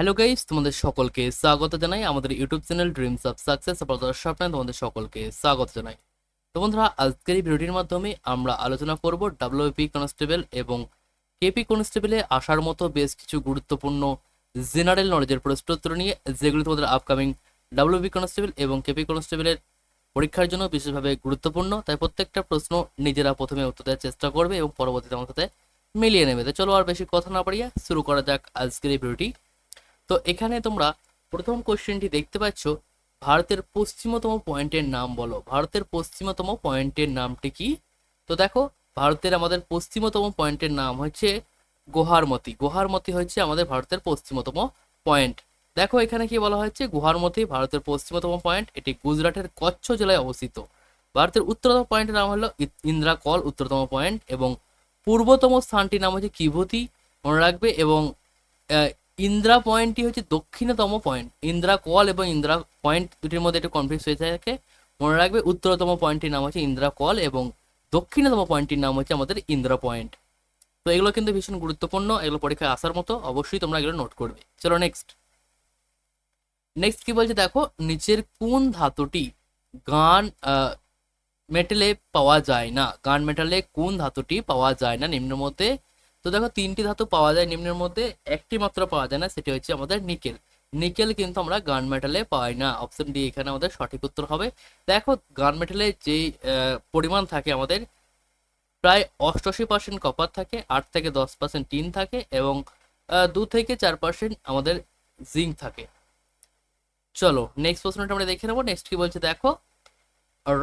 Hello guys তোমাদের সকলকে স্বাগত জানাই আমাদের YouTube channel dreams of success আপনাদের স্বপ্নে তোমাদের সকলকে স্বাগত জানাই। তো বন্ধুরা, আজকের এই ভিডিওটির মাধ্যমে আমরা আলোচনা করব ডাব্লিউপি কনস্টেবল এবং কেপি কনস্টেবলে আসার মতো বেশ কিছু গুরুত্বপূর্ণ জেনারেল নলেজের প্রশ্নোত্তর নিয়ে, যেগুলি তোমাদের আপকামিং ডাব্লিউপি কনস্টেবল এবং কেপি কনস্টেবলের পরীক্ষার জন্য বিশেষভাবে গুরুত্বপূর্ণ। তাই প্রত্যেকটা প্রশ্ন নিজেরা প্রথমে উত্তর দেওয়ার চেষ্টা করবে এবং পরবর্তীতে আমার সাথে মিলিয়ে নেবে। তো চলো আর বেশি কথা না পারিয়া শুরু করা যাক আজকের এই ভিডিওটি তো এখানে তোমরা প্রথম কোশ্চেনটি দেখতে পাচ্ছ, ভারতের পশ্চিমতম পয়েন্টের নাম বলো। ভারতের পশ্চিমতম পয়েন্টের নামটি কি? তো দেখো, ভারতের আমাদের পশ্চিমতম পয়েন্টের নাম হচ্ছে গুহারমতি। গুহারমতি হচ্ছে আমাদের ভারতের পশ্চিমতম পয়েন্ট দেখো, এখানে কি বলা হয়েছে? গুহারমতি ভারতের পশ্চিমতম পয়েন্ট এটি গুজরাটের কচ্ছ জেলায় অবস্থিত। ভারতের উত্তরতম পয়েন্টের নাম হলো ই- ইন্দ্রাকল উত্তরতম পয়েন্ট এবং পূর্বতম স্থানটির নাম হচ্ছে কিভূতি। মনে রাখবে এবং ইন্দ্রা পয়েন্টটি হচ্ছে দক্ষিণতম পয়েন্ট। ইন্দ্রা কল এবং ইন্দ্রা পয়েন্ট দুটির মধ্যে একটু কনফিউজ হয়ে থাকে। মনে রাখবে উত্তরতম পয়েন্টটির নাম হচ্ছে ইন্দ্রা কল এবং দক্ষিণতম পয়েন্টটির নাম হচ্ছে আমাদের ইন্দ্রা পয়েন্ট। তো এগুলো কিন্তু ভীষণ গুরুত্বপূর্ণ, এগুলো পরীক্ষায় আসার মতো অবশ্যই তোমরা এগুলো নোট করবে। চলো নেক্সট নেক্সট কি বলছে দেখো, নিচের কোন ধাতুটি গান মেটালে পাওয়া যায় না? গান মেটালে কোন ধাতুটি পাওয়া যায় না? নিম্নের মধ্যে তো দেখো তিনটি ধাতু পাওয়া যায় নিম্নের মধ্যে, একটি মাত্র পাওয়া যায় না, সেটি হচ্ছে আমাদের নিকেল। নিকেল কিন্তু আমরা গান মেটালে পাই না। অপশন ডি এখানে আমাদের সঠিক উত্তর হবে। দেখো, গান মেটালে যে পরিমাণ থাকে আমাদের, প্রায় অষ্টআশি পার্সেন্ট কপার থাকে, আট থেকে দশ পার্সেন্ট টিন থাকে এবং দু থেকে চার পার্সেন্ট আমাদের জিঙ্ক থাকে। চলো নেক্সট প্রশ্নটা আমরা দেখে নেব। নেক্সট কি বলছে, দেখো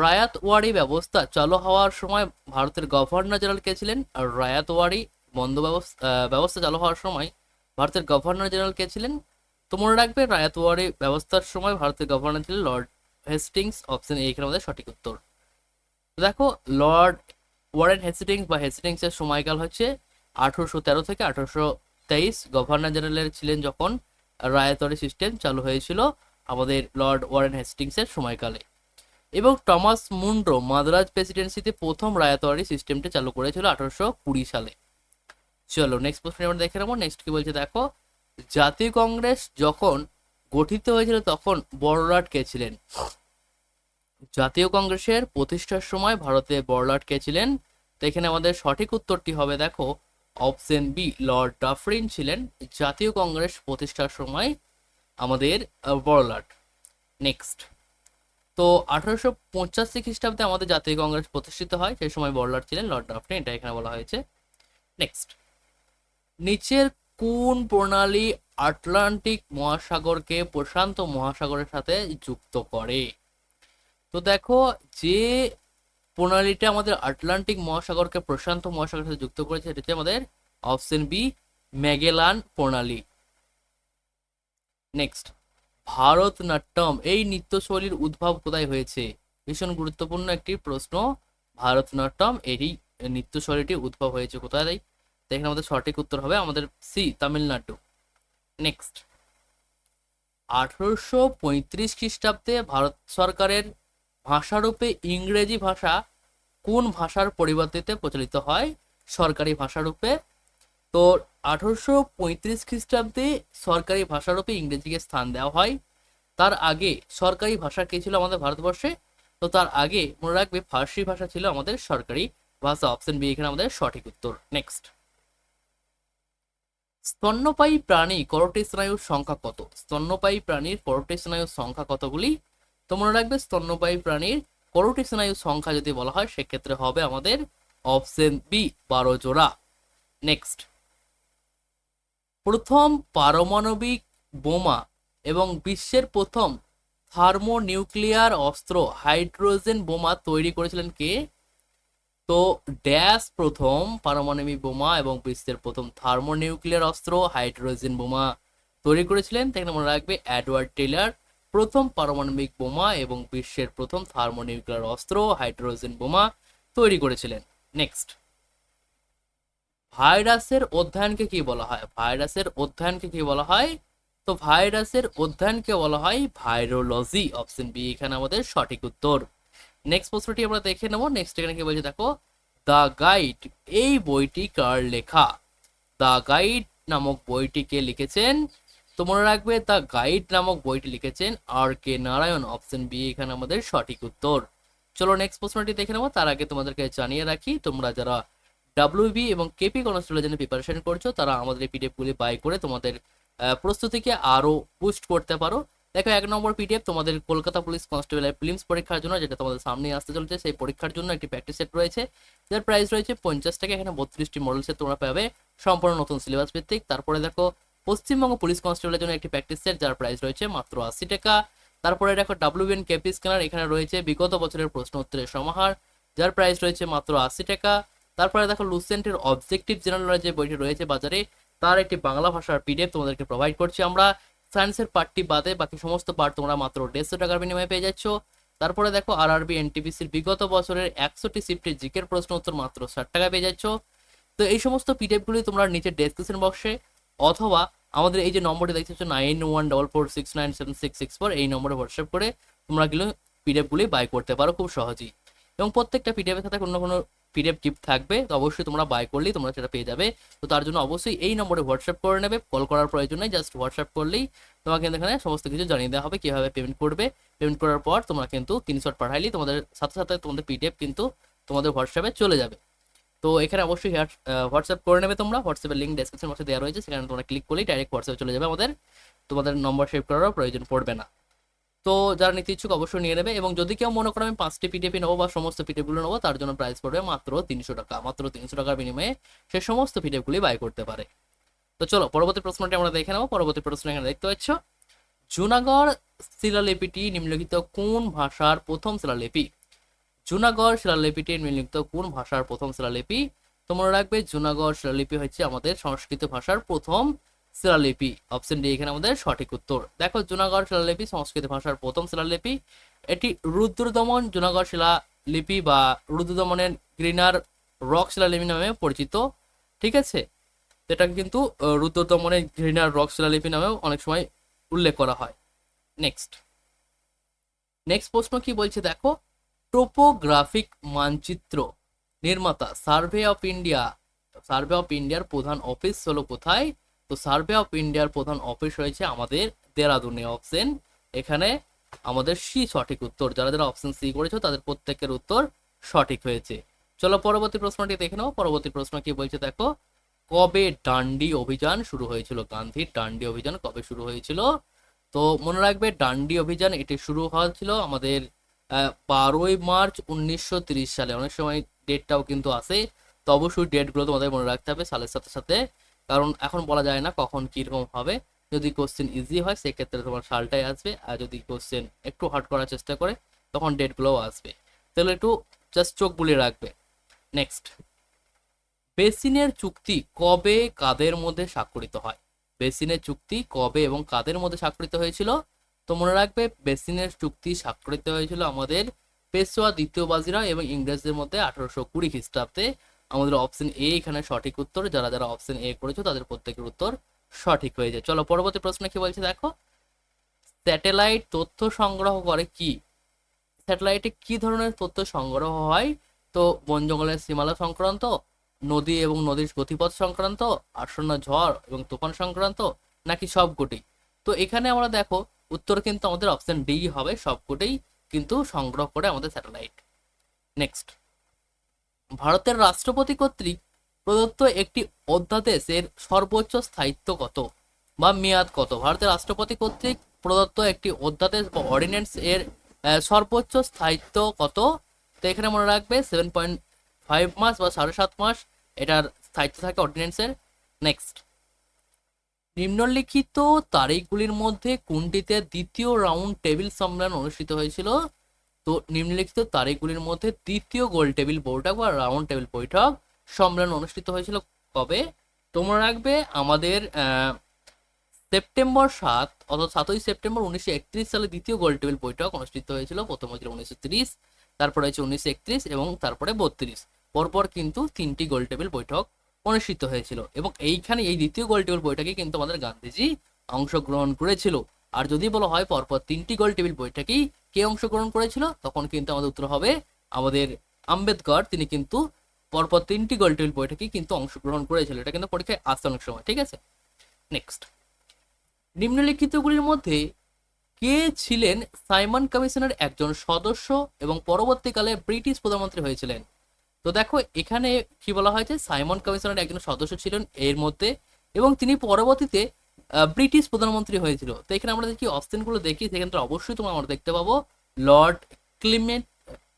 রায়াতওয়ারি ব্যবস্থা চালু হওয়ার সময় ভারতের গভর্নর জেনারেল কে ছিলেন? রায়াতওয়ারি বন্ধ ব্যবস্থা চালু হওয়ার সময় ভারতের গভর্নর জেনারেল কে ছিলেন? তো মনে রাখবে রায়াতওয়ারি ব্যবস্থার সময় ভারতের গভর্নর ছিলেন লর্ড হেস্টিংস অপশন এ এখানে আমাদের সঠিক উত্তর। দেখো লর্ড ওয়ারেন হেস্টিংস বা হেস্টিংস এর সময়কাল হচ্ছে আঠারোশো তেরো থেকে আঠারোশো তেইশ। গভর্নর জেনারেলের ছিলেন যখন রায়াতওয়ারি সিস্টেম চালু হয়েছিল আমাদের লর্ড ওয়ারেন হেস্টিংস এর সময়কালে। এবং টমাস মুন্ড্রো মাদ্রাজ প্রেসিডেন্সিতে প্রথম রায়াতওয়ারি সিস্টেমটি চালু করেছিল আঠারোশো কুড়ি সালে। চলো নেক্সট প্রশ্ন আমরা দেখে নেব। নেক্সট কি বলছে দেখো, জাতীয় কংগ্রেস যখন গঠিত হয়েছিল তখন বড়লাট কে ছিলেন? জাতীয় কংগ্রেসের প্রতিষ্ঠার সময় ভারতে বড়লাট কে ছিলেন? তো এখানে আমাদের সঠিক উত্তরটি হবে দেখো অপশন বি লর্ড ডাফরিন ছিলেন। জাতীয় কংগ্রেস প্রতিষ্ঠার সময় আমাদের বড়লাট। নেক্সট তো আঠারোশো পঁচাশি খ্রিস্টাব্দে আমাদের জাতীয় কংগ্রেস প্রতিষ্ঠিত হয়, সেই সময় বড়লাট ছিলেন লর্ড ডাফরিন এটা এখানে বলা হয়েছে। নেক্সট নিচের কোন প্রণালী আটলান্টিক মহাসাগরকে প্রশান্ত মহাসাগরের সাথে যুক্ত করে? তো দেখো, যে প্রণালীটা আমাদের আটলান্টিক মহাসাগরকে প্রশান্ত মহাসাগরের সাথে যুক্ত করেছে এটা হচ্ছে আমাদের অপশন বি, ম্যাগেলান প্রণালী। নেক্সট, ভারতনাট্যম, এই নৃত্যশৈলীর উদ্ভব কোথায় হয়েছে? ভীষণ গুরুত্বপূর্ণ একটি প্রশ্ন। ভারতনাট্যম এই নৃত্যশৈলীটি উদ্ভব হয়েছে কোথায়? এখানে আমাদের সঠিক উত্তর হবে আমাদের সি, তামিলনাড়ু। নেক্সট আঠারোশো পঁয়ত্রিশ খ্রিস্টাব্দে ভারত সরকারের ভাষারূপে ইংরেজি ভাষা কোন ভাষার পরিবর্তিতে প্রচলিত হয়? সরকারি ভাষারূপে। তো আঠারোশো পঁয়ত্রিশ খ্রিস্টাব্দে সরকারি ভাষারূপে ইংরেজিকে স্থান দেওয়া হয়। তার আগে সরকারি ভাষা কে ছিল আমাদের ভারতবর্ষে? তো তার আগে মনে রাখবে ফার্সি ভাষা ছিল আমাদের সরকারি ভাষা অপশন বি এখানে আমাদের সঠিক উত্তর। নেক্সট স্তন্যপায়ী প্রাণী করোটি স্নায়ুর সংখ্যা কত? স্তন্যপায়ী প্রাণীর করোটি স্নায়ুর সংখ্যা কতগুলি? তো মনে রাখবে স্তন্যপায়ী প্রাণীর করোটি স্নায়ুর সংখ্যা যদি বলা হয়, সেক্ষেত্রে হবে আমাদের অপশন বি বারো জোড়া। নেক্সট প্রথম পারমাণবিক বোমা এবং বিশ্বের প্রথম থার্মোনিউক্লিয়ার অস্ত্র, হাইড্রোজেন বোমা তৈরি করেছিলেন কে? তো ড্যাশ প্রথম, পারমাণবিক বোমা এবং বিশ্বের প্রথম থার্মোনিউক্লিয়ার অস্ত্র, হাইড্রোজেন বোমা তৈরি করেছিলেন। তাকে মনে রাখবে অ্যাডওয়ার্ড টেলার প্রথম পারমাণবিক বোমা এবং বিশ্বের প্রথম থার্মোনিউক্লিয়ার অস্ত্র, হাইড্রোজেন বোমা তৈরি করেছিলেন। নেক্সট। ভাইরাসের অধ্যয়নকে কি বলা হয়? ভাইরাসের অধ্যয়নকে কি বলা হয়? তো ভাইরাসের অধ্যয়নকে বলা হয় ভাইরোলজি, অপশন বি এখানে আমাদের সঠিক উত্তর। নেক্সট প্রশ্নটি আমরা দেখে নেব। নেক্সট এখানে কি বলছে দেখো? দ্য গাইড এই বইটি কার লেখা? দ্য গাইড নামক বইটিকে লিখেছেন? তো মনে রাখবে দ্য গাইড নামক বইটি লিখেছেন R K Narayan option B এখানে আমাদের সঠিক উত্তর। চলো নেক্সট প্রশ্নটি দেখে নেব। তার আগে তোমাদেরকে জানিয়ে রাখি, তোমরা যারা ডাব্লিউবি এবং কেপি কনস্টেবলের জন্য প্রিপারেশন করছ, তারা আমাদের পিডিএফগুলি বাই করে তোমাদের প্রস্তুতিকে আরও বুস্ট করতে পারো। দেখো, এক নম্বর পিডিএফ তোমাদের কলকাতা পুলিশ কনস্টেবলের ফিল্মস পরীক্ষার জন্য, যেটা তোমাদের সামনে আসতে চলেছে, সেই পরীক্ষার জন্য একটি প্র্যাকটিস সেট রয়েছে। যার প্রাইস রয়েছে পঞ্চাশ টাকা, এখানে বত্রিশটি মডেল সেট তোমরা পাবে। সম্পূর্ণ নতুন সিলেবাস ভিত্তিক। তারপরে দেখো, পশ্চিমবঙ্গ পুলিশ কনস্টেবলের জন্য একটি প্র্যাকটিস সেট যার প্রাইস রয়েছে মাত্র আশি টাকা। তারপরে দেখো ডাব্লিউবিএন কেপি স্ক্যানার এখানে রয়েছে বিগত বছরের প্রশ্ন উত্তরের সমাহার, যার প্রাইস রয়েছে মাত্র আশি টাকা। তারপরে দেখো লুসেন্টের অবজেক্টিভ জেনারেল যে বইটি রয়েছে বাজারে, তার একটি বাংলা ভাষার পিডিএফ তোমাদেরকে প্রোভাইড করছি আমরা। সায়েন্সের পার্টটি বাদে বাকি সমস্ত পার্ট তোমরা মাত্র দেড়শো টাকার বিনিময়ে পেয়ে যাচ্ছ। তারপরে দেখো আর আরবি এনটিপিসির বিগত বছরের একশোটি শিফটের জিকের প্রশ্ন উত্তর মাত্র ষাট টাকা পেয়ে যাচ্ছ। তো এই সমস্ত পিডিএফগুলি তোমরা নিচে ডেসক্রিপশন বক্সে অথবা আমাদের এই যে নম্বরটি দেখতে পাচ্ছ nine one double four six nine seven six six four এই নম্বরে হোয়াটসঅ্যাপ করে তোমরা গুলো পিডিএফগুলি বাই করতে পারো খুব সহজেই। এবং প্রত্যেকটা পিডিএফের সাথে কোনো কোনো পিডিএফ গিফট থাকবে, তো অবশ্যই তোমরা বাই করলেই তোমরা সেটা পেয়ে যাবে। তো তার জন্য অবশ্যই এই নম্বরে হোয়াটসঅ্যাপ করে নেবে কল করার প্রয়োজন নেই জাস্ট হোয়াটসঅ্যাপ করলেই তোমাকে কিন্তু এখানে সমস্ত কিছু জানিয়ে দেওয়া হবে, কীভাবে পেমেন্ট করবে। পেমেন্ট করার পর তোমরা কিন্তু স্ক্রিনশট পাঠাইলেই তোমাদের সাথে সাথে তোমাদের পিডিএফ কিন্তু তোমাদের হোয়াটসঅ্যাপে চলে যাবে। তো এখানে অবশ্যই হোয়াটসঅ্যাপ করে নেবে তোমরা হোয়াটসঅ্যাপের লিঙ্ক ডেসক্রিপশন বক্সে দেওয়া রয়েছে, সেখানে তোমরা ক্লিক করলেই ডাইরেক্ট হোয়াটসঅ্যাপে চলে যাবে আমাদের। তোমাদের নম্বর সেভ করারও প্রয়োজন পড়বে না। তো যারা নিতে ইচ্ছুক অবশ্যই নিয়ে নেবে এবং যদি কেউ মনে করো আমি পাঁচটি পিডিএফি নেব বা সমস্ত পিডিএফগুলো নেব, তার জন্য প্রাইস পড়বে মাত্র তিনশো টাকা। মাত্র তিনশো টাকার বিনিময়ে সে সমস্ত পিডিএফগুলি বাই করতে পারে। তো চলো, পরবর্তী প্রশ্নটি আমরা দেখে নেব। পরবর্তী প্রশ্ন এখানে দেখতে পাচ্ছ। জুনাগড় শিলালিপিটি নিম্নলিখিত কোন ভাষার প্রথম শিলালিপি? জুনাগড় শিলালিপিটি নিম্নলিখিত কোন ভাষার প্রথম শিলালিপি? তোমরা রাখবে, জুনাগড় শিলালিপি হচ্ছে আমাদের সংস্কৃত ভাষার প্রথম শিলালিপি অপশন ডি এখানে আমাদের সঠিক উত্তর। দেখো, জুনাগড় শিলালিপি, সংস্কৃত ভাষার প্রথম শিলালিপি। এটি রুদ্রদমন জুনাগড় শিলালিপি বা রুদ্রদমনের গ্রিনার রক শিলালিপি নামে পরিচিত, ঠিক আছে? এটা কিন্তু রুদ্রদমনের গ্রিনার রক শিলালিপি নামেও অনেক সময় উল্লেখ করা হয়। নেক্সট নেক্সট প্রশ্ন কি বলছে? দেখো টোপোগ্রাফিক মানচিত্র নির্মাতা survey of India survey of ইন্ডিয়ার প্রধান অফিস হলো কোথায়? তো সার্ভে অফ ইন্ডিয়ার প্রধান অফিস রয়েছে আমাদের দেরাদুনে। অপশন এখানে আমাদের সি সঠিক উত্তর। যারা যারা অপশন সি করেছ, তাদের প্রত্যেকের উত্তর সঠিক হয়েছে। চলো পরবর্তী প্রশ্নটি দেখে নাও। পরবর্তী প্রশ্ন কি বলছে দেখো? কবে ডান্ডি অভিযান শুরু হয়েছিল? গান্ধীর ডান্ডি অভিযান কবে শুরু হয়েছিল? তো মনে রাখবে, ডান্ডি অভিযান এটি শুরু হয়েছিল আমাদের বারোই মার্চ উনিশশো সালে। অনেক সময় ডেটটাও কিন্তু আসে তো অবশ্যই ডেটগুলো তোমাদের মনে রাখতে হবে। সালের সাথে সাথে কারণ এখন বলা যায় না কখন কীরকম হবে। যদি কোশ্চেন ইজি হয়, সেক্ষেত্রে তোমার সালটাই আসবে। আর যদি কোশ্চেন একটু হার্ড করার চেষ্টা করে, তখন ডেটগুলোও আসবে। তাহলে একটু জাস্ট চোখ বুলিয়ে রাখবে। নেক্সট বেসিনের চুক্তি কবে, কাদের মধ্যে স্বাক্ষরিত হয়? বেসিনের চুক্তি কবে এবং কাদের মধ্যে স্বাক্ষরিত হয়েছিল? তো মনে রাখবে, বেসিনের চুক্তি স্বাক্ষরিত হয়েছিল আমাদের পেশোয়া দ্বিতীয় বাজিরাও এবং ইংরেজদের মধ্যে আঠারোশো কুড়ি খ্রিস্টাব্দে। আমাদের অপশন এ এখানে সঠিক উত্তর, যারা যারা অপশন এ করেছ তাদের প্রত্যেকের উত্তর সঠিক হয়ে যায়। চলো পরবর্তী প্রশ্ন কি বলছে দেখো? স্যাটেলাইট তথ্য সংগ্রহ করে কি? স্যাটেলাইটে কি ধরনের তথ্য সংগ্রহ হয়? তো বন জঙ্গলের সীমালা সংক্রান্ত, নদী এবং নদীর গতিপথ সংক্রান্ত, আসন্ন ঝড় এবং তুফান সংক্রান্ত, নাকি সবকটি? তো এখানে আমরা দেখো, উত্তর কিন্তু আমাদের অপশন ডি হবে সবকটাই কিন্তু সংগ্রহ করে আমাদের স্যাটেলাইট নেক্সট ভারতের রাষ্ট্রপতি কর্তৃক প্রদত্ত একটি অধ্যাদেশের সর্বোচ্চ স্থায়িত্ব কত বা মেয়াদ কত? ভারতের রাষ্ট্রপতি কর্তৃক প্রদত্ত একটি অধ্যাদেশ বা অর্ডিন্যান্স এর সর্বোচ্চ স্থায়িত্ব কত? তো এখানে মনে রাখবে সেভেন পয়েন্ট ফাইভ মাস বা সাড়ে সাত মাস, এটার স্থায়িত্ব থাকে অর্ডিন্যান্সের নেক্সট নিম্নলিখিত তারিখগুলির মধ্যে কোনটিতে দ্বিতীয় রাউন্ড টেবিল সম্মেলন অনুষ্ঠিত হয়েছিল? তো নিম্নলিখিত তারিখগুলির মধ্যে দ্বিতীয় গোল টেবিল বৈঠক বা রাউন্ড টেবিল বৈঠক সম্মেলন অনুষ্ঠিত হয়েছিল কবে? তোমরা রাখবে আমাদের সেপ্টেম্বর সাত অর্থাৎ সাতই সেপ্টেম্বর উনিশশো একত্রিশ সালে দ্বিতীয় গোল টেবিল বৈঠক অনুষ্ঠিত হয়েছিল। প্রথম হয়েছিল উনিশশো তিরিশ, তারপরে হয়েছে উনিশশো একত্রিশ এবং তারপরে বত্রিশ। পরপর কিন্তু তিনটি গোল টেবিল বৈঠক অনুষ্ঠিত হয়েছিল এবং এইখানে এই দ্বিতীয় গোল টেবিল বৈঠকে কিন্তু আমাদের গান্ধীজি অংশগ্রহণ করেছিল। আর যদি বলা হয় পরপর তিনটি গোল টেবিল বৈঠকেই কে অংশগ্রহণ করেছিল, তখন কিন্তু আমাদের উত্তর হবে আমাদের আম্বেদকর। তিনি কিন্তু পরপর তিনটি গোল টেবিল বৈঠকেই কিন্তু অংশগ্রহণ করেছিল। এটা কিন্তু পরীক্ষায় আসছে অনেক সময়, ঠিক আছে? নেক্সট নিম্নলিখিতগুলির মধ্যে কে ছিলেন সাইমন কমিশনের একজন সদস্য এবং পরবর্তীকালে ব্রিটিশ প্রধানমন্ত্রী হয়েছিলেন? তো দেখো, এখানে কি বলা হয়েছে? সাইমন কমিশনের একজন সদস্য ছিলেন এর মধ্যে এবং তিনি পরবর্তীতে ব্রিটিশ প্রধানমন্ত্রী হয়েছিল। তো এখানে আমরা দেখি অপশনগুলো দেখি, সেখানে অবশ্যই তোমরা আমরা দেখতে পাবো। লর্ড ক্লিমেন্ট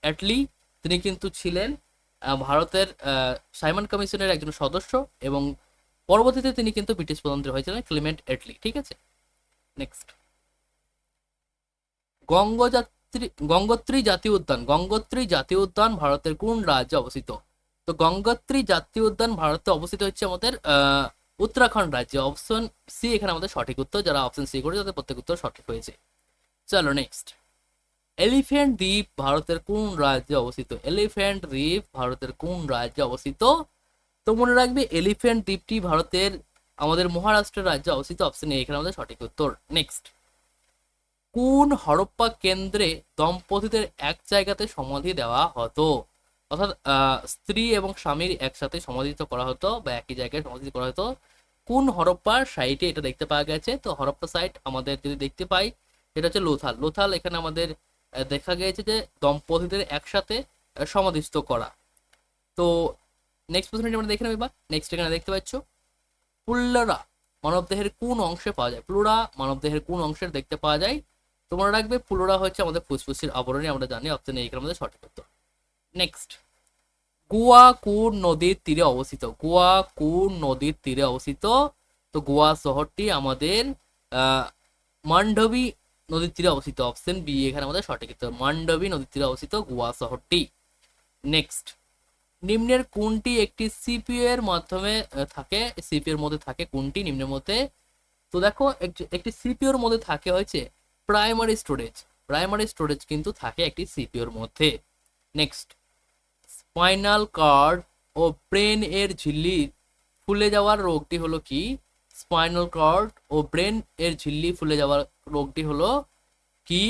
অ্যাটলি, তিনি কিন্তু ছিলেন ভারতের সাইমন কমিশনের একজন সদস্য এবং পরবর্তীতে তিনি কিন্তু ব্রিটিশ প্রধানমন্ত্রী হয়েছিলেন ক্লিমেন্ট অ্যাটলি, ঠিক আছে? নেক্সট গঙ্গযাত্রী, গঙ্গোত্রী জাতীয় উদ্যান। গঙ্গোত্রী জাতীয় উদ্যান ভারতের কোন রাজ্যে অবস্থিত? তো গঙ্গোত্রী জাতীয় উদ্যান ভারতে অবস্থিত হচ্ছে আমাদের উত্তরাখণ্ড রাজ্যে অপশন সি এখানে আমাদের সঠিক উত্তর, যারা অপশন সি করেছে তাদের প্রত্যেক উত্তর সঠিক হয়েছে। চলো নেক্সট এলিফ্যান্ট দ্বীপ ভারতের কোন রাজ্যে অবস্থিত? এলিফ্যান্ট দ্বীপ ভারতের কোন রাজ্যে অবস্থিত? তো মনে রাখবে এলিফ্যান্ট দ্বীপটি ভারতের, আমাদের মহারাষ্ট্রের রাজ্যে অবস্থিত অপশন এ এখানে আমাদের সঠিক উত্তর। নেক্সট কোন হরপ্পা কেন্দ্রে দম্পতিদের এক জায়গাতে সমাধি দেওয়া হতো? অর্থাৎ স্ত্রী এবং স্বামীর একসাথে সমাধিত করা হতো বা একই জায়গায় সমাধি করা হতো। কোন হরপ্পার সাইটে এটা দেখতে পাওয়া গেছে? তো হরপ্পা সাইট আমাদের যদি দেখতে পাই, সেটা হচ্ছে লোথাল। লোথাল এখানে আমাদের দেখা গিয়েছে যে দম্পতিদের একসাথে সমাধিস্থ করা। তো নেক্সট প্রশ্নটি আমরা দেখে নেব এবার। নেক্সট এখানে দেখতে পাচ্ছ, পুল্লরা মানবদেহের কোন অংশে পাওয়া যায়? প্লুরা মানবদেহের কোন অংশের দেখতে পাওয়া যায়? তোমরা রাখবে পুলোরা হচ্ছে আমাদের ফুসফুসের আবরণী, আমরা জানি অপশন এই আমাদের সঠিক উত্তর। নেক্সট গোয়া কুর নদীর তীরে অবস্থিত। গোয়া কুর নদীর তীরে অবস্থিত। তো গোয়া শহরটি আমাদের মান্ডবী নদীর তীরে অবস্থিত। অপশন বি এখানে আমাদের সঠিক উত্তর। মান্ডবী নদীর তীরে অবস্থিত গোয়া শহরটি। নেক্সট নিম্নের কোনটি একটি সিপিইউ এর মাধ্যমে থাকে? সিপিইউ এর মধ্যে থাকে কোনটি? নিম্নের মধ্যে, তো দেখো একটি- একটি সিপিইউ এর মধ্যে থাকে হয়েছে প্রাইমারি স্টোরেজ প্রাইমারি স্টোরেজ কিন্তু থাকে একটি সিপিইউ এর মধ্যে। নেক্সট স্পাইনাল কার্ড ও ব্রেন এর ঝিল্লি ফুলে যাওয়ার রোগটি হলো কি? স্পাইনাল কার্ড ও ব্রেন এর ঝিল্লি ফুলে যাওয়ার রোগটি হলো কি?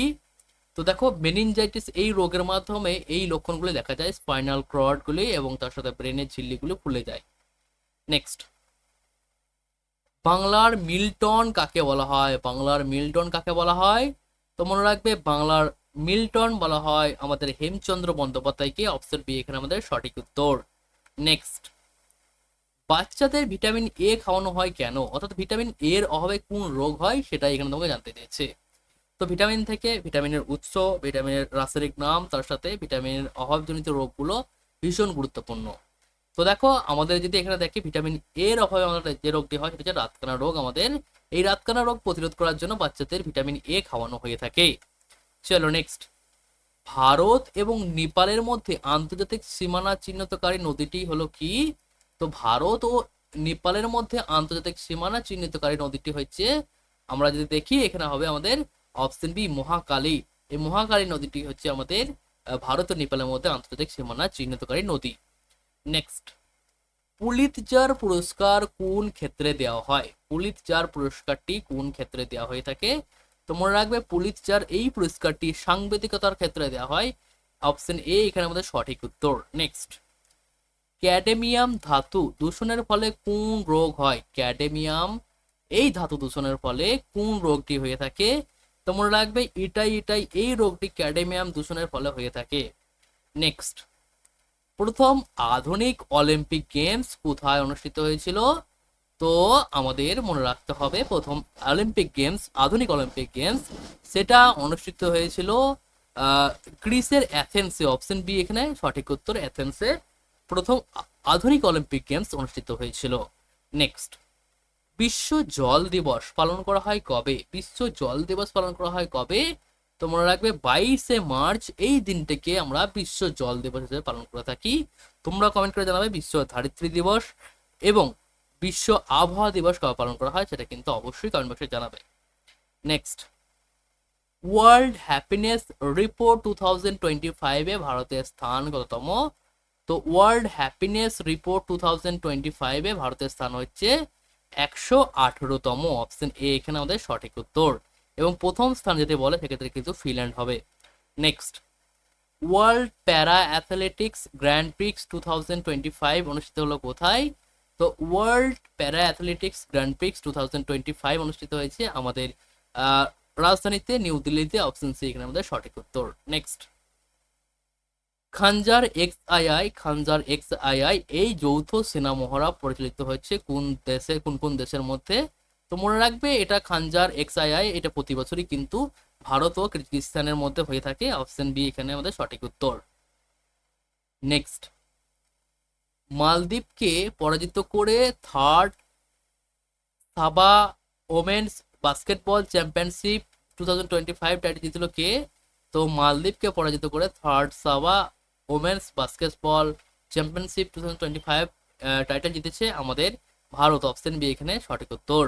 তো দেখো মেনিনজাইটিস এই রোগের মাধ্যমে এই লক্ষণগুলো দেখা যায়, স্পাইনাল কর্ডগুলি এবং তার সাথে ব্রেনের ঝিল্লিগুলো ফুলে যায়। নেক্সট বাংলার মিল্টন কাকে বলা হয়? বাংলার মিল্টন কাকে বলা হয়? তো মনে রাখবে, বাংলার মিল্টন বলা হয় আমাদের হেমচন্দ্র বন্দ্যোপাধ্যায়কে। অপশন বি এখানে আমাদের সঠিক উত্তর। নেক্সট বাচ্চাদের ভিটামিন এ খাওয়ানো হয় কেন? অর্থাৎ ভিটামিন এর অভাবে কোন রোগ হয় সেটা এখানে তোমাকে জানতে চেয়েছে তো ভিটামিন থেকে ভিটামিনের উৎস, ভিটামিনের রাসায়নিক নাম, তার সাথে ভিটামিনের অভাবজনিত রোগগুলো ভীষণ গুরুত্বপূর্ণ। তো দেখো, আমাদের যদি এখানে দেখি ভিটামিন এর অভাবে আমাদের যে রোগটি হয় সেটা হচ্ছে রাতকানা রোগ। আমাদের এই রাতকানা রোগ প্রতিরোধ করার জন্য বাচ্চাদের ভিটামিন এ খাওয়ানো হয়ে থাকে। চলো নেক্সট ভারত এবং নেপালের মধ্যে আন্তর্জাতিক সীমানা চিহ্নিতকারী নদীটি হলো কি? তো ভারত ও নেপালের মধ্যে আন্তর্জাতিক সীমানা চিহ্নিতকারী নদীটি হচ্ছে, আমরা যদি দেখি, এখানে হবে আমাদের অপশন বি মহাকালী। এই মহাকালী নদীটি হচ্ছে আমাদের ভারত ও নেপালের মধ্যে আন্তর্জাতিক সীমানা চিহ্নিতকারী নদী। নেক্সট পুলিৎজার পুরস্কার কোন ক্ষেত্রে দেওয়া হয়? পুলিৎজার পুরস্কারটি কোন ক্ষেত্রে দেওয়া হয়ে থাকে? তো মনে রাখবে পুলিৎজার এই পুরস্কারটি সাংবাদিকতার ক্ষেত্রে দেওয়া হয় অপশন এ এখানে আমাদের সঠিক উত্তর। নেক্সট ক্যাডেমিয়াম ধাতু দূষণের ফলে কোন রোগ হয়? ক্যাডেমিয়াম, এই ধাতু দূষণের ফলে কোন রোগটি হয়ে থাকে? তো মনে রাখবে, এটাই এটাই, এই রোগটি ক্যাডেমিয়াম দূষণের ফলে হয়ে থাকে। নেক্সট প্রথম আধুনিক অলিম্পিক গেমস কোথায় অনুষ্ঠিত হয়েছিল? তো আমাদের মনে রাখতে হবে প্রথম অলিম্পিক গেমস আধুনিক অলিম্পিক গেমস সেটা অনুষ্ঠিত হয়েছিল গ্রিসের অ্যাথেন্সে অপশন বি এখানে, সঠিক উত্তর অ্যাথেন্সে প্রথম আধুনিক অলিম্পিক গেমস অনুষ্ঠিত হয়েছিল। নেক্সট বিশ্ব জল দিবস পালন করা হয় কবে? বিশ্ব জল দিবস পালন করা হয় কবে? তো মনে রাখবে বাইশে মার্চ, এই দিনটাকে আমরা বিশ্ব জল দিবস হিসেবে পালন করে থাকি। তোমরা কমেন্ট করে জানাবে বিশ্ব ধারিত্রী দিবস এবং বিশ্ব আবহাওয়া দিবস কবে পালন করা হয় সেটা কিন্তু অবশ্যই কমেন্ট বক্সে জানাবে। Next world happiness report two thousand twenty ফাইভে ভারতের স্থান কততম? তো world happiness report two thousand twenty ফাইভে ভারতের স্থান হচ্ছে একশো আঠেরোতম। অপশন এ এখানে আমাদের সঠিক উত্তর। এবং প্রথম স্থান যদি বলে, সেক্ষেত্রে কিন্তু ফিনল্যান্ড হবে। Next world para athletics grand prix two thousand twenty five অনুষ্ঠিত হলো কোথায়? তো world para athletics grand prix two thousand twenty five অনুষ্ঠিত হয়েছে আমাদের রাজধানীতে নিউ দিল্লিতে অপশন সি এখানে আমাদের সঠিক উত্তর। Next Khanjar X II Khanjar X II এই যৌথ সেনা মহড়া পরিচালিত হয়েছে কোন দেশে, কোন কোন দেশের মধ্যে? তো মনে রাখবে এটা খানজার এক্স আইআই এটা প্রতি বছরই কিন্তু ভারত ও কিরগিজস্তানের মধ্যে হয়ে থাকে। অপশন বি এখানে আমাদের সঠিক উত্তর। নেক্সট মালদ্বীপকে পরাজিত করে third SABA women's basketball championship two thousand twenty five title জিতল কে? তো মালদ্বীপকে পরাজিত করে third SABA women's basketball championship two thousand twenty five title জিতেছে আমাদের ভারত। অপশন বি, এখানে সঠিক উত্তর।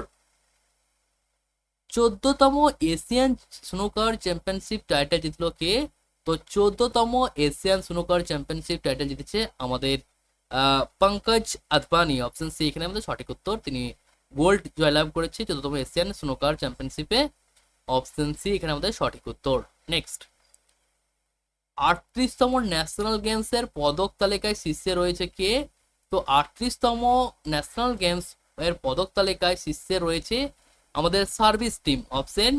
চোদ্দতম এশিয়ান স্নুকার চ্যাম্পিয়নশিপ টাইটেল জিতলো কে? তো চোদ্দতম এশিয়ান স্নুকার চ্যাম্পিয়নশিপ টাইটেল জিতেছে আমাদের পঙ্কজ আদবানি অপশন সি এখানে আমাদের সঠিক উত্তর। তিনি গোল্ড জয়লাভ করেছে চোদ্দতম এশিয়ান স্নুকার চ্যাম্পিয়নশিপে অপশন সি এখানে আমাদের সঠিক উত্তর। নেক্সট আটত্রিশতম ন্যাশনাল গেমসের পদক তালিকায় শীর্ষে রয়েছে কে? তো আটত্রিশতম ন্যাশনাল গেমস এর পদক তালিকায় শীর্ষে রয়েছে আমাদের সার্ভিস টিম অপশন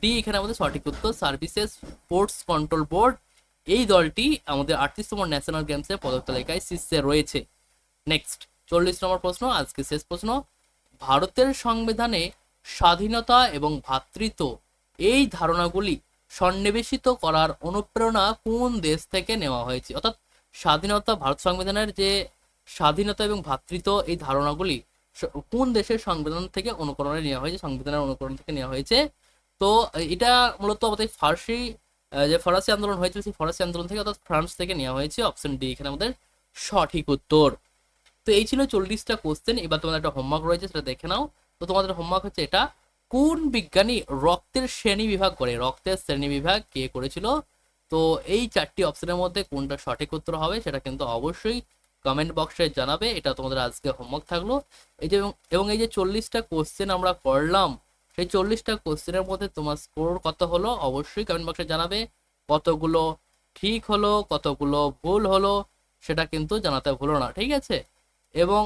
ডি এখানে আমাদের সঠিক উত্তর সার্ভিসেস স্পোর্টস কন্ট্রোল বোর্ড এই দলটি আমাদের আটত্রিশতম ন্যাশনাল গেমসের পদক তালিকায় শীর্ষে রয়েছে। নেক্সট চল্লিশ নম্বর প্রশ্ন আজকে শেষ প্রশ্ন। ভারতের সংবিধানে স্বাধীনতা এবং ভ্রাতৃত্ব এই ধারণাগুলি সন্নিবেশিত করার অনুপ্রেরণা কোন দেশ থেকে নেওয়া হয়েছে? অর্থাৎ স্বাধীনতা, ভারত সংবিধানের যে স্বাধীনতা এবং ভ্রাতৃত্ব এই ধারণাগুলি কোন দেশের সংবিধান থেকে অনুকরণে নেওয়া হয়েছে, সংবিধানের অনুকরণ থেকে নেওয়া হয়েছে? তো, এটা মূলত আমাদের ফার্সি যে ফরাসি আন্দোলন হয়েছিল, সেই ফরাসি আন্দোলন থেকে অর্থাৎ ফ্রান্স থেকে নেওয়া হয়েছে অপশন ডি এখানে আমাদের সঠিক উত্তর। তো এই ছিল চল্লিশটা কোশ্চেন এবার তোমাদের একটা হোমওয়ার্ক রয়েছে, সেটা দেখে নাও। তো তোমাদের হোমওয়ার্ক হচ্ছে এটা, কোন বিজ্ঞানী রক্তের শ্রেণি বিভাগ করে? রক্তের শ্রেণি বিভাগ কে করেছিল? তো এই চারটি অপশনের মধ্যে কোনটা সঠিক উত্তর হবে, সেটা কিন্তু অবশ্যই কমেন্ট বক্সে জানাবে। এটা তোমাদের আজকে হোমওয়ার্ক থাকল। এই যে এবং- এই যে চল্লিশটা কোশ্চেন আমরা করলাম সেই চল্লিশটা কোশ্চেনের মধ্যে তোমার স্কোর কত হলো অবশ্যই কমেন্ট বক্সে জানাবে। কতগুলো ঠিক হলো, কতগুলো ভুল হলো, সেটা কিন্তু জানাতে ভুলো না, ঠিক আছে? এবং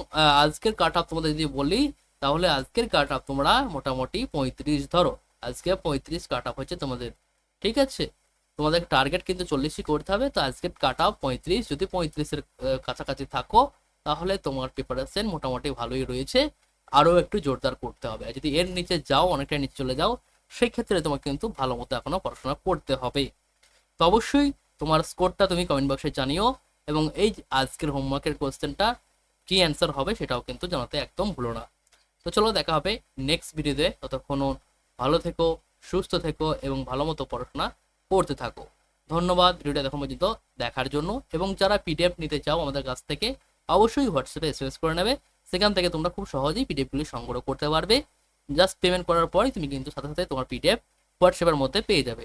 আজকের কাট আপ তোমাদের যদি বলি, তাহলে আজকের কাট আপ তোমরা মোটামুটি পঁয়ত্রিশ ধরো। আজকে পঁয়ত্রিশ কাট আপ হচ্ছে তোমাদের, ঠিক আছে? তোমাদের টার্গেট কিন্তু চল্লিশই করতে হবে, তো আজকের কাট আপ পঁয়ত্রিশ। যদি পঁয়ত্রিশের কাছাকাছি থাকো, তাহলে তোমার প্রিপারেশন মোটামুটি ভালোই রয়েছে। আরও একটু জোরদার করতে হবে। যদি এর নিচে যাও, অনেকটা নিচে চলে যাও সেই ক্ষেত্রে তোমাকে কিন্তু ভালো মতো এখনও পড়াশোনা করতে হবে। তো অবশ্যই তোমার স্কোরটা তুমি কমেন্ট বক্সে জানিও এবং এই আজকের হোমওয়ার্কের কোয়েশ্চেনটা কি অ্যান্সার হবে সেটাও কিন্তু জানাতে একদম ভুলো না। তো চলো দেখা হবে নেক্সট ভিডিওতে ততক্ষণ ভালো থেকো, সুস্থ থেকো এবং ভালো মতো পড়াশোনা করতে থাকো। ধন্যবাদ। ভিডিওটা দেখো পর্যন্ত দেখার জন্য এবং যারা পিডিএফ নিতে চাও আমাদের কাছ থেকে, অবশ্যই হোয়াটসঅ্যাপে এসএমএস করে নেবে। সেখান থেকে তোমরা খুব সহজেই পিডিএফগুলি সংগ্রহ করতে পারবে। জাস্ট পেমেন্ট করার পরই তুমি কিন্তু সাথে সাথে তোমার পিডিএফ হোয়াটসঅ্যাপের মধ্যে পেয়ে যাবে।